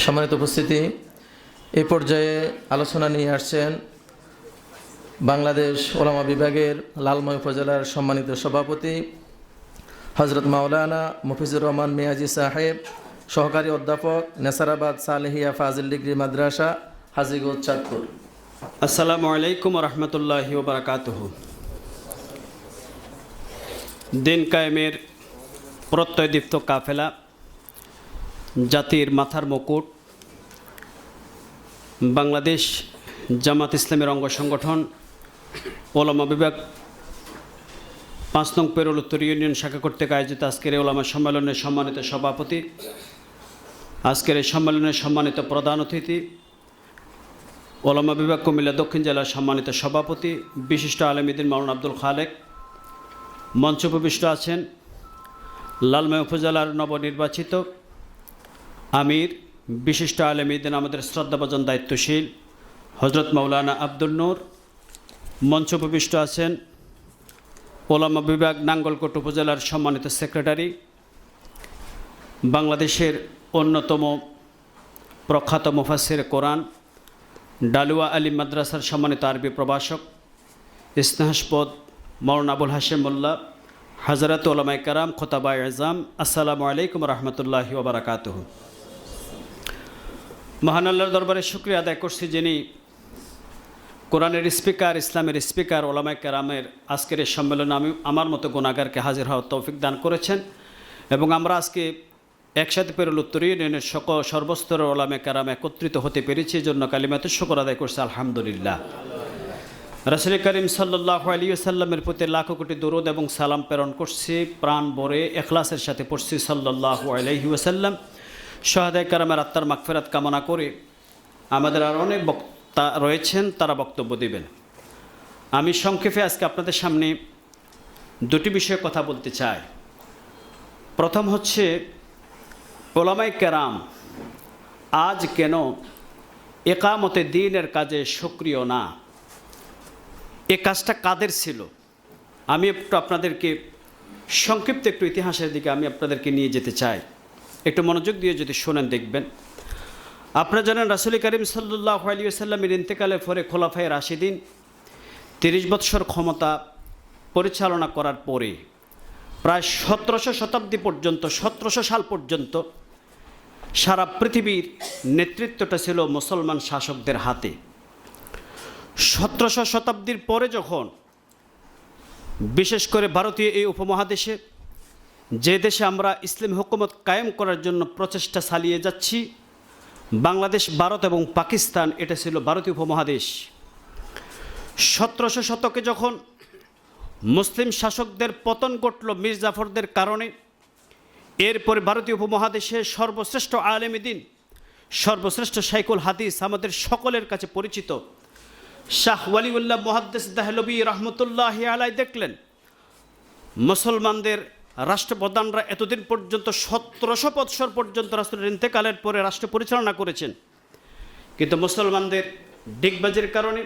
সম্মানিত উপস্থিতি, এই পর্যায়ে আলোচনা নিয়ে আসছেন বাংলাদেশ ওলামা বিভাগের লালময় উপজেলার সম্মানিত সভাপতি হজরত মাওলানা মফিজুর রহমান মিয়াজি সাহেব, সহকারী অধ্যাপক নেসারাবাদ সালেহিয়া ফাজিল ডিগ্রি মাদ্রাসা, হাজিগঞ্জ চাঁদপুর। আসসালামু আলাইকুম রহমতুল্লাহ বারাকাতুহ। দিন কায়েমের প্রত্যয়দীপ্ত কাফেলা জাতির মাথার মুকুট, বাংলাদেশ জামাত ইসলামের অঙ্গ সংগঠন, ওলামা বিভাগ, পাঁচ নং পেরোল উত্তর ইউনিয়ন শাখা কর্তৃক আয়োজিত আজকের ওলামা সম্মেলনের সম্মানিত সভাপতি, আজকের এই সম্মেলনের সম্মানিত প্রধান অতিথি, ওলামা বিভাগ কুমিল্লা দক্ষিণ জেলার সম্মানিত সভাপতি, বিশিষ্ট আলমীদিন মারুন আব্দুল খালেক, মঞ্চ উপবিষ্ট আছেন লালমাই উপজেলার নবনির্বাচিত আমির, বিশিষ্ট আলমীদিন আমাদের শ্রদ্ধাভাজন দায়িত্বশীল, হজরত মৌলানা আব্দুল নূর মঞ্চ উপবিষ্ট আছেন, ওলামা বিভাগ নাঙ্গলকোট উপজেলার সম্মানিত সেক্রেটারি, বাংলাদেশের অন্যতম প্রখ্যাত মুফাসির কোরআন, ডালুয়া আলী মাদ্রাসার সম্মানিত আরবি প্রভাষক, স্নেহাসপদ মৌলানা আবুল হাশেম মোল্লা, হাজরত ওলামাই কারাম, খোতাবা এজাম, আসসালামু আলাইকুম রহমতুল্লাহ ওবরাকাত মহান আল্লাহর দরবারে শুক্রিয়া আদায় করছি যিনি কোরআনের স্পিকার, ইসলামের স্পিকার ওলামাই কেরামের আজকের এই সম্মেলনে আমি আমার মতো গুণাগারকে হাজির হওয়ার তৌফিক দান করেছেন এবং আমরা আজকে একসাথে পেরোল উত্তর ইউনিয়নের সকল সর্বস্তরের ওলামে কারাম একত্রিত হতে পেরেছি এই জন্য কালিমাতে শুকর আদায় করছে, আলহামদুলিল্লাহ। রাসুল করিম সাল্লাহ আলী সাল্লামের প্রতি লাখো কোটি দরুদ এবং সালাম প্রেরণ করছি, প্রাণ ভরে এখলাসের সাথে পড়ছি সাল্লাহ আলহি ওসাল্লাম সহাদায় কারামের আত্মার মাগফেরাত কামনা করে আমাদের আর অনেক বক্তা রয়েছেন, তারা বক্তব্য দেবেন। আমি সংক্ষেপে আজকে আপনাদের সামনে দুটি বিষয়ে কথা বলতে চাই। প্রথম হচ্ছে ওলামাই কেরাম আজ কেন একামতে দিনের কাজে সক্রিয় না? এ কাজটা কাদের ছিল? আমি একটু আপনাদেরকে সংক্ষিপ্ত একটু ইতিহাসের দিকে আমি আপনাদেরকে নিয়ে যেতে চাই। একটু মনোযোগ দিয়ে যদি শোনেন, দেখবেন। আপনারা জানেন, রাসুল করিম সাল্লাহ আলী সাল্লামের ইন্তেকালের পরে খোলাফায় রাশিদিন তিরিশ বৎসর ক্ষমতা পরিচালনা করার পরে প্রায় সতেরোশো শতাব্দী পর্যন্ত, সতেরোশো সাল পর্যন্ত সারা পৃথিবীর নেতৃত্বটা ছিল মুসলমান শাসকদের হাতে। সতেরোশো শতাব্দীর পরে যখন, বিশেষ করে ভারতীয় এই উপমহাদেশে যে দেশে আমরা ইসলামী হুকুমত কায়েম করার জন্য প্রচেষ্টা চালিয়ে যাচ্ছি, বাংলাদেশ, ভারত এবং পাকিস্তান, এটা ছিল ভারতীয় উপমহাদেশ। সতেরোশো শতকে যখন মুসলিম শাসকদের পতন ঘটল মীর জাফরদের কারণে, এরপরে ভারতীয় উপমহাদেশে সর্বশ্রেষ্ঠ আলেম দিন সর্বশ্রেষ্ঠ শাইকুল হাদিস আমাদের সকলের কাছে পরিচিত। শাহ ওয়ালিউল্লাহ মহাদ্দেস দাহলবী রহমতুল্লাহ আলাই দেখলেন, মুসলমানদের রাষ্ট্রপ্রধানরা এতদিন পর্যন্ত সতেরোশো বৎসর পর্যন্ত রাষ্ট্রের ইন্তেকালের পরে রাষ্ট্র পরিচালনা করেছেন। কিন্তু মুসলমানদের ডিগবাজির কারণে,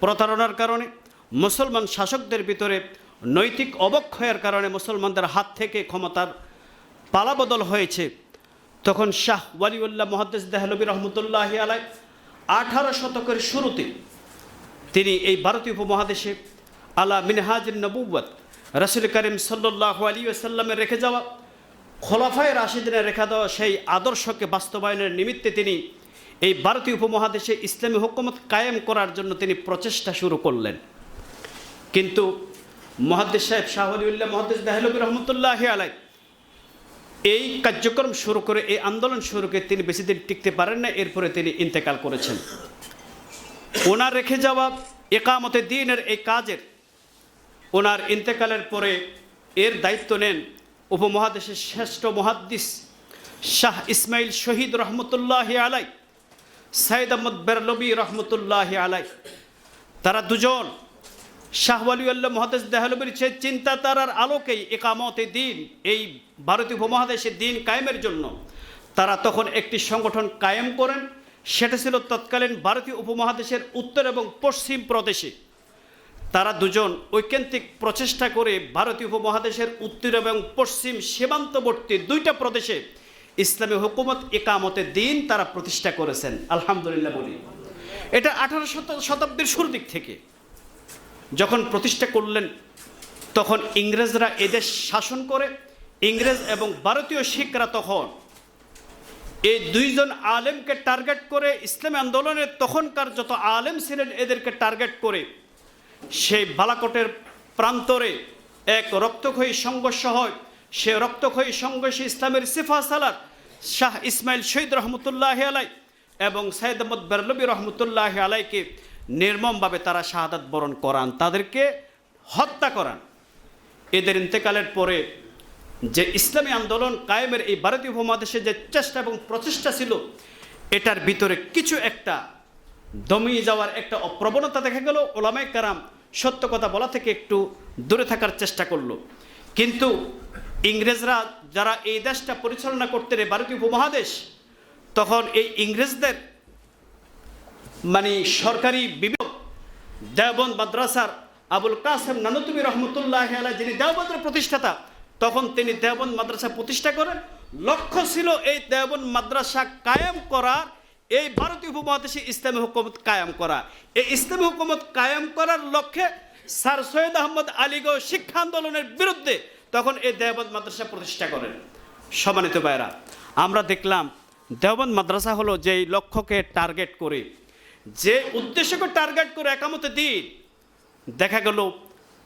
প্রতারণার কারণে, মুসলমান শাসকদের ভিতরে নৈতিক অবক্ষয়ের কারণে মুসলমানদের হাত থেকে ক্ষমতার পালাবদল হয়েছে। তখন শাহ ওয়ালিউল্লাহ মহাদ্দেস দেহলবী রহমতুল্লাহ আলাই আঠারো শতকের শুরুতে তিনি এই ভারতীয় উপমহাদেশে আলা মিনহাজির নবুবত রসুল করিম সাল্লাহ আলী আসাল্লামের রেখে যাওয়া, খোলাফায় রাশিদিনে রেখা দেওয়া সেই আদর্শকে বাস্তবায়নের নিমিত্তে তিনি এই ভারতীয় উপমহাদেশে ইসলামী হুকুমত কায়েম করার জন্য তিনি প্রচেষ্টা শুরু করলেন। কিন্তু মহাদ্দেশ সাহেব শাহ আলিউল্লাহ, মহাদ্দেশ দাহলবী রহমতুল্লাহ আলাই এই কার্যক্রম শুরু করে, এই আন্দোলন শুরু করে তিনি বেশি দিন টিকতে পারেন না, এরপরে তিনি ইন্তেকাল করেছেন। ওনার রেখে যাওয়া একামতে দিনের এই কাজের ওনার ইন্তেকালের পরে এর দায়িত্ব নেন উপমহাদেশের শ্রেষ্ঠ মহাদ্দিস শাহ ইসমাইল শহীদ রহমতুল্লাহ আলাই, সাইদ আহমদ বেরলবি রহমতুল্লাহ আলাই। তারা দুজন শাহ ওয়ালিউল্লাহ মহাদেশ দেহলবীর সে চিন্তাধারার আলোকেই একামতে দিন, এই ভারতীয় উপমহাদেশে দিন কায়েমের জন্য। তারা তখন একটি সংগঠন কায়েম করেন, সেটা ছিল তৎকালীন ভারতীয় উপমহাদেশের উত্তর এবং পশ্চিম প্রদেশে। তারা দুজন ঐকান্তিক প্রচেষ্টা করে ভারতীয় উপমহাদেশের উত্তর এবং পশ্চিম সীমান্তবর্তী দুইটা প্রদেশে ইসলামী হুকুমত একামতের দিন তারা প্রতিষ্ঠা করেছেন। আলহামদুলিল্লাহ বলি। এটা আঠারো শতাব্দীর শুরু দিক থেকে। যখন প্রতিষ্ঠা করলেন, তখন ইংরেজরা এদেশ শাসন করে, ইংরেজ এবং ভারতীয় শিখরা তখন এই দুইজন আলেমকে টার্গেট করে, ইসলামী আন্দোলনের তখনকার যত আলেম ছিলেন, এদেরকে টার্গেট করে সেই বালাকোটের প্রান্তরে এক রক্তক্ষয়ী সংঘর্ষ হয়। সে রক্তক্ষয়ী সংঘর্ষে ইসলামের সিফা সালার শাহ ইসমাইল শহীদ রহমতুল্লাহ আলাই এবং সৈয়দ আহমদ বেরলবী রহমতুল্লাহ আলাইকে নির্মমভাবে তারা শাহাদাত বরণ করান, তাদেরকে হত্যা করান। এদের ইন্তেকালের পরে যে ইসলামী আন্দোলন কায়েমের এই ভারতীয় উপমহাদেশে যে চেষ্টা এবং প্রচেষ্টা ছিল, এটার ভিতরে কিছু একটা দমিয়ে যাওয়ার একটা অপ্রবণতা দেখা গেল। ওলামাই কারাম সত্য কথা বলা থেকে একটু দূরে থাকার চেষ্টা করল। কিন্তু ইংরেজরা যারা এই দেশটা পরিচালনা করতে এই ভারতীয় উপমহাদেশ, তখন এই ইংরেজদের মানে সরকারি বিভাগ, দেওবন্দ মাদ্রাসার আবুল কাসেম নানুতুবি রহমতুল্লাহ আলাই যিনি দেওবন্দের প্রতিষ্ঠাতা, তখন তিনি দেওবন্দ মাদ্রাসা প্রতিষ্ঠা করেন। লক্ষ্য ছিল এই দেওবন্দ মাদ্রাসা কায়েম করার এই ভারতীয় উপমহাদেশে ইসলামী হুকুমত কায়েম করা। এই ইসলামী হুকুমত কায়েম করার লক্ষ্যে স্যার সৈয়দ আহমদ আলীগো শিক্ষা আন্দোলনের বিরুদ্ধে তখন এই দেওবন্দ মাদ্রাসা প্রতিষ্ঠা করেন। সম্মানিত ভাইরা আমরা দেখলাম দেওবন্দ মাদ্রাসা হলো যেই লক্ষ্যকে টার্গেট করে। যে উদ্দেশ্যকে টার্গেট করে একামতে দিন দেখা গেল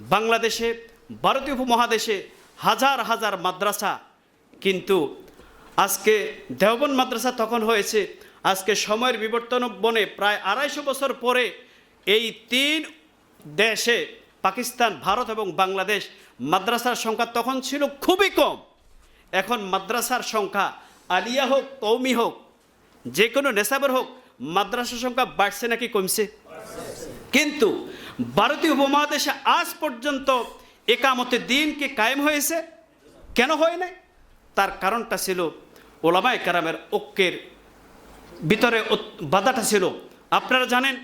বাংলাদেশে, ভারতীয় উপমহাদেশে হাজার হাজার মাদ্রাসা কিন্তু আজকে দেওবন মাদ্রাসা তখন হয়েছে আজকে সময়ের বিবর্তন বনে প্রায় আড়াইশো বছর পরে এই তিন দেশে, পাকিস্তান, ভারত এবং বাংলাদেশ, মাদ্রাসার সংখ্যা তখন ছিল খুবই কম। এখন মাদ্রাসার সংখ্যা আলিয়া হোক কৌমি হোক যে কোনো নেশাবের হোক, মাদ্রাসার সংখ্যা বাড়ছে নাকি কমছে? কিন্তু ভারতীয় উপমহাদেশে আজ পর্যন্ত একামতে দিন কি কায়েম হয়েছে? কেন হয় নাই? তার কারণটা ছিল ওলামায় কারামের ঐক্যের ভিতরে বাধাটা ছিল। আপনারা জানেন,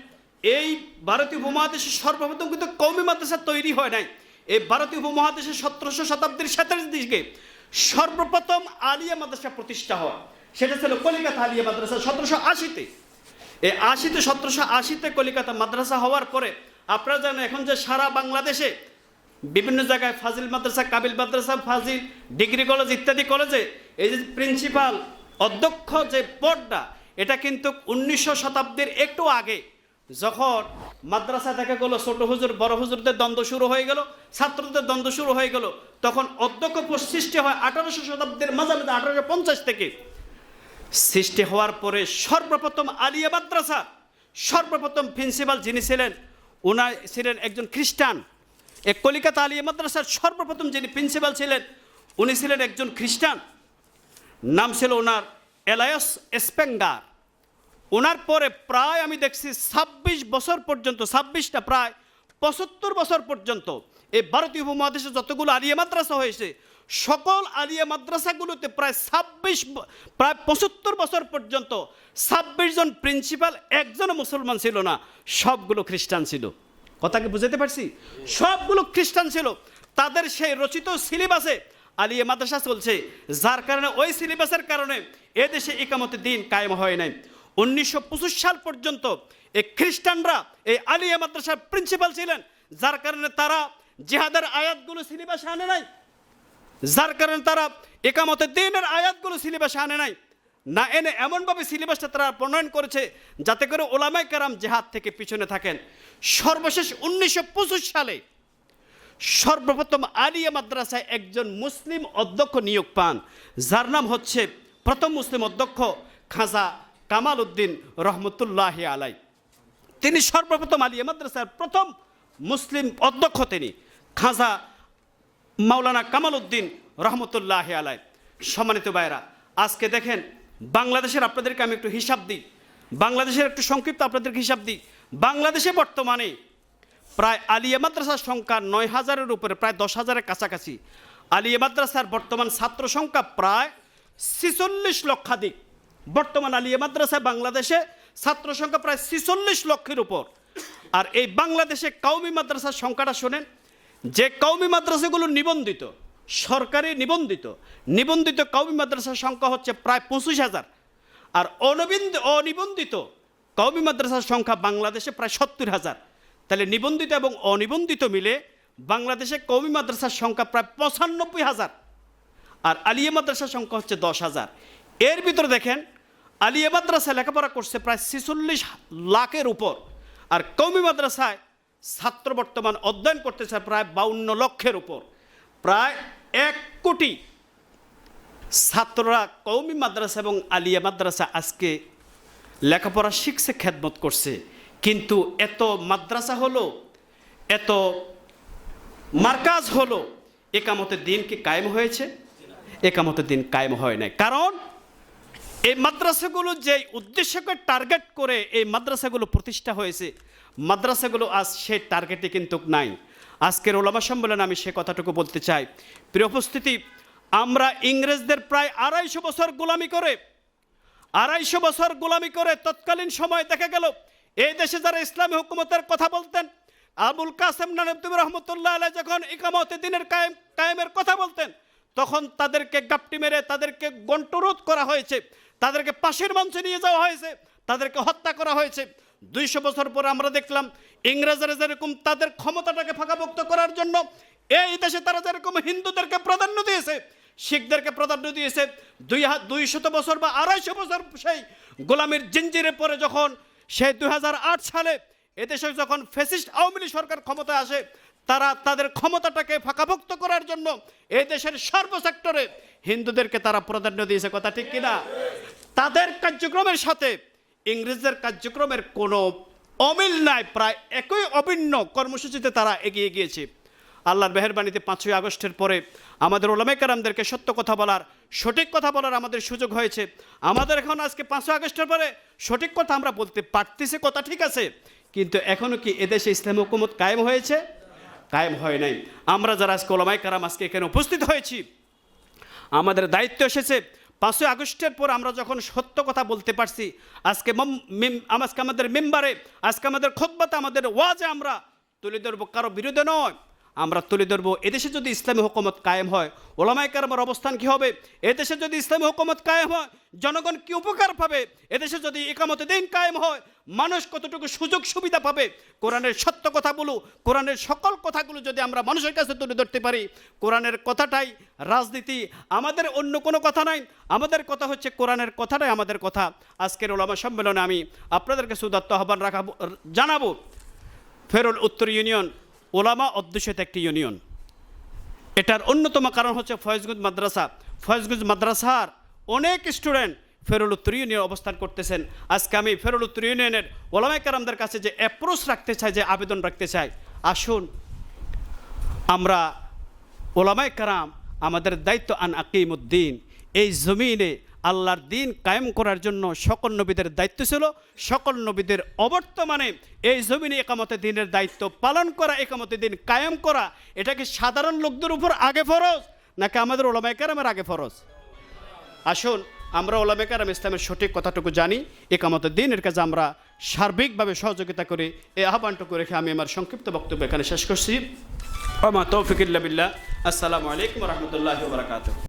এই ভারতীয় উপমহাদেশে সর্বপ্রথম কিন্তু কৌমি মাদ্রাসা তৈরি হয় নাই। এই ভারতীয় উপমহাদেশে সতেরোশো শতাব্দীর শেষের দিকে সর্বপ্রথম আলিয়া মাদ্রাসা প্রতিষ্ঠা হয়। সেটা ছিল কলিকাতা আলিয়া মাদ্রাসা সতেরোশো আশিতে। এই আশিতে, সতেরোশো আশিতে কলিকাতা মাদ্রাসা হওয়ার পরে, আপনারা জানেন, এখন যে সারা বাংলাদেশে বিভিন্ন জায়গায় ফাজিল মাদ্রাসা, কাবিল মাদ্রাসা, ফাজিল, ডিগ্রি কলেজ ইত্যাদি কলেজে এই যে প্রিন্সিপাল, অধ্যক্ষ যে পদটা এটা কিন্তু উনিশশো শতাব্দীর একটু আগে যখন মাদ্রাসা দেখা গেলো, ছোট হুজুর, বড় হুজুরদের দ্বন্দ্ব শুরু হয়ে গেল, ছাত্রদের দ্বন্দ্ব শুরু হয়ে গেল, তখন অধ্যক্ষ সৃষ্টি হয় আঠারোশো শতাব্দীর মাঝামাঝি আঠারোশো পঞ্চাশ থেকে। সৃষ্টি হওয়ার পরে সর্বপ্রথম আলিয়া মাদ্রাসা, সর্বপ্রথম প্রিন্সিপাল যিনি ছিলেন ওনার ছিলেন একজন খ্রিস্টান। এ কলিকাতা আলিয়া মাদ্রাসার সর্বপ্রথম যিনি প্রিন্সিপাল ছিলেন, উনি ছিলেন একজন খ্রিস্টান। নাম ছিল ওনার এলায়স স্পেঙ্গার ওনার পরে প্রায় আমি দেখছি ছাব্বিশ বছর পর্যন্ত, ছাব্বিশটা প্রায় পঁচাত্তর বছর পর্যন্ত এই ভারতীয় উপমহাদেশে যতগুলো আলিয়া মাদ্রাসা হয়েছে, সকল আলিয়া মাদ্রাসাগুলোতে প্রায় ছাব্বিশ প্রায় পঁচাত্তর বছর পর্যন্ত ছাব্বিশ জন প্রিন্সিপাল একজনও মুসলমান ছিল না, সবগুলো খ্রিস্টান ছিল। কথাকে বুঝাতে পারছি? সবগুলো খ্রিস্টান ছিল। তাদের সেই রচিত সিলেবাসে আলিয়া মাদ্রাসা চলছে, যার কারণে ওই সিলেবাসের কারণে এদেশে ইকামতে দিন কায়েম হয় নাই। উনিশশো সাল পর্যন্ত এই খ্রিস্টানরা এই আলিয়া মাদ্রাসার প্রিন্সিপাল ছিলেন। যার কারণে তারা জিহাদের আয়াতগুলো সিলেবাসে আনে নাই। যার কারণে তারা একামতে দিনের আয়াতগুলো সিলেবাসে আনে নাই। না এনে এমনভাবে সিলেবাসটা তারা প্রণয়ন করেছে যাতে করে ওলামাই কারাম জেহাদ থেকে পিছনে থাকেন। সর্বশেষ উনিশশো পঁচিশ সালে সর্বপ্রথম আলিয়া মাদ্রাসায় একজন মুসলিম অধ্যক্ষ নিয়োগ পান। যার নাম হচ্ছে প্রথম মুসলিম অধ্যক্ষ খাজা কামাল উদ্দিন রহমতুল্লাহ আলাই। তিনি সর্বপ্রথম আলিয়া মাদ্রাসার প্রথম মুসলিম অধ্যক্ষ তিনি। খাজা মাওলানা কামাল উদ্দিন রহমতুল্লাহ আলাই। সম্মানিত ভাইরা আজকে দেখেন বাংলাদেশের আপনাদেরকে আমি একটু হিসাব দিই। বাংলাদেশের একটু সংক্ষিপ্ত আপনাদেরকে হিসাব দিই। বাংলাদেশে বর্তমানে প্রায় আলিয়া মাদ্রাসার সংখ্যা নয় হাজারের উপরে, প্রায় দশ হাজারের কাছাকাছি। আলিয়া মাদ্রাসার বর্তমান ছাত্র সংখ্যা প্রায় ছিচল্লিশ লক্ষাধিক। বর্তমান আলিয়া মাদ্রাসা বাংলাদেশে ছাত্র সংখ্যা প্রায় ছিচল্লিশ লক্ষের উপর। আর এই বাংলাদেশে কাউমি মাদ্রাসার সংখ্যাটা শোনেন, যে কৌমি মাদ্রাসাগুলো নিবন্ধিত, সরকারি নিবন্ধিত নিবন্ধিত কওমি মাদ্রাসার সংখ্যা হচ্ছে প্রায় পঁচিশ হাজার। আর অনবিন্দ, অনিবন্ধিত কওমি মাদ্রাসার সংখ্যা বাংলাদেশে প্রায় সত্তর হাজার। তাহলে নিবন্ধিত এবং অনিবন্ধিত মিলে বাংলাদেশে কওমি মাদ্রাসার সংখ্যা প্রায় পঁচানব্বই হাজার। আর আলিয়া মাদ্রাসার সংখ্যা হচ্ছে দশ হাজার। এর ভিতরে দেখেন আলিয়া মাদ্রাসায় লেখাপড়া করছে প্রায় ছেচল্লিশ লাখের উপর। আর কৌমি মাদ্রাসায় ছাত্র বর্তমান অধ্যয়ন করতেছে প্রায় বাউন্ন লক্ষের উপর। প্রায় এক কোটি ছাত্ররা কৌমি মাদ্রাসা এবং আলিয়া মাদ্রাসা আজকে লেখাপড়া শিখছে, খেদমত করছে। কিন্তু এত মাদ্রাসা হলো, এত মার্কাজ হলো একামতের দিন কি কায়েম হয়েছে? একামতের দিন কায়েম হয় নাই। কারণ এই মাদ্রাসাগুলো যে উদ্দেশ্যকে টার্গেট করে এই মাদ্রাসাগুলো প্রতিষ্ঠা হয়েছে, মাদ্রাসাগুলো আজ সেই টার্গেটে কিন্তু নাই। আজকের ওলামা সম্মেলনে আমি সে কথাটুকু বলতে চাই। প্রিয় উপস্থিতি, আমরা ইংরেজদের প্রায় আড়াইশো বছর গোলামি করে, আড়াইশো বছর গোলামি করে তৎকালীন সময় দেখা গেল, এই দেশে যারা ইসলামী হুকুমতের কথা বলতেন, আবুল কাসেম নানবতুব রহমতুল্লাহ আলাই যখন ইকামতে দিনের কায়েম, কায়েমের কথা বলতেন তখন তাদেরকে গাপটি মেরে তাদেরকে গন্টরোধ করা হয়েছে। তাদেরকে পাশের মঞ্চে নিয়ে যাওয়া হয়েছে। তাদেরকে হত্যা করা হয়েছে। দুইশো বছর পরে আমরা দেখলাম ইংরেজরা যেরকম তাদের ক্ষমতাটাকে ফাঁকাভুক্ত করার জন্য এই দেশে তারা যেরকম হিন্দুদেরকে প্রাধান্য দিয়েছে, শিখদেরকে প্রাধান্য দিয়েছে, দুই দুই শত বছর বা আড়াইশো বছর সেই গোলামের জিঞ্জিরে পরে যখন সেই দুই হাজার আট সালে এদেশে যখন ফেসিস্ট আওয়ামী লীগ সরকার ক্ষমতায় আসে তারা তাদের ক্ষমতাটাকে ফাঁকাভুক্ত করার জন্য এই দেশের সর্বসেক্টরে হিন্দুদেরকে তারা প্রাধান্য দিয়েছে, কথা ঠিক কিনা? তাদের কার্যক্রমের সাথে ইংরেজদের কার্যক্রমের কোনো অমিল নাই, প্রায় একই অভিন্ন কর্মসূচিতে তারা এগিয়ে গিয়েছে। আল্লাহর মেহরবানিতে পাঁচই আগস্টের পরে আমাদের ওলামেকারামদেরকে সত্য কথা বলার, সঠিক কথা বলার আমাদের সুযোগ হয়েছে। আমাদের এখন আজকে পাঁচই আগস্টের পরে সঠিক কথা আমরা বলতে পারতেছি, কথা ঠিক আছে। কিন্তু এখনও কি এদেশে ইসলাম হুকুমত কায়েম হয়েছে? কায়েম হয় নাই। আমরা যারা আজকে ওলামাই কারাম আজকে এখানে উপস্থিত হয়েছি, আমাদের দায়িত্ব এসেছে, পাঁচই আগস্টের পর আমরা যখন সত্য কথা বলতে পারছি, আজকে আজকে আমাদের মেম্বারে, আজকে আমাদের খোদবাতে, আমাদের ওয়াজে আমরা তুলে ধরবো, কারও বিরুদ্ধে নয়। আমরা তুলে ধরবো। এদেশে যদি ইসলামী হুকুমত কায়েম হয় ওলামাই কারামের অবস্থান কি হবে? এদেশে যদি ইসলামী হুকুমত কায়েম হয়, জনগণ কি উপকার পাবে? এদেশে যদি একামত দিন কায়েম হয়, মানুষ কতটুকু সুযোগ সুবিধা পাবে? কোরআনের সত্য কথা বলু কোরআনের সকল কথাগুলো যদি আমরা মানুষের কাছে তুলে ধরতে পারি, কোরআনের কথাটাই রাজনীতি আমাদের অন্য কোনো কথা নাই। আমাদের কথা হচ্ছে কোরআনের কথাটাই আমাদের কথা। আজকের ওলামা সম্মেলনে আমি আপনাদেরকে সুদত্ত আহ্বান রাখাবো, জানাব, ফেরুল উত্তর ইউনিয়ন ওলামা অধ্যুষিত একটি ইউনিয়ন। এটার অন্যতম কারণ হচ্ছে ফয়েজগঞ্জ মাদ্রাসা। ফয়েজগঞ্জ মাদ্রাসার অনেক স্টুডেন্ট ফেরুল উত্তর ইউনিয়ন অবস্থান করতেছেন। আজকে আমি ফেরুল উত্তর ইউনিয়নের ওলামাই কারামদের কাছে যে অ্যাপ্রোচ রাখতে চাই, যে আবেদন রাখতে চাই, আসুন। আমরা ওলামাই কারাম আমাদের দায়িত্ব আন আকিমুদ্দিন। এই জমিনে আল্লাহর দিন কায়েম করার জন্য সকল নবীদের দায়িত্ব ছিল, সকল নবীদের অবর্তমানে এই জমিনে একামতে দিনের দায়িত্ব পালন করা, একামতে দিন কায়েম করা, এটা কি সাধারণ লোকদের উপর আগে ফরজ, নাকি আমাদের ওলামাই কারামের আগে ফরজ? আসুন, আমরা ওলামে কারাম ইসলামের সঠিক কথাটুকু জানি একামতের দিনের কাজে আমরা সার্বিকভাবে সহযোগিতা করে এই আহ্বানটুকু রেখে আমি আমার সংক্ষিপ্ত বক্তব্য এখানে শেষ করছি। আমা তৌফিকুল্লাহ বিল্লাহ। আসসালামু আলাইকুম রহমতুল্লাহ বারকাত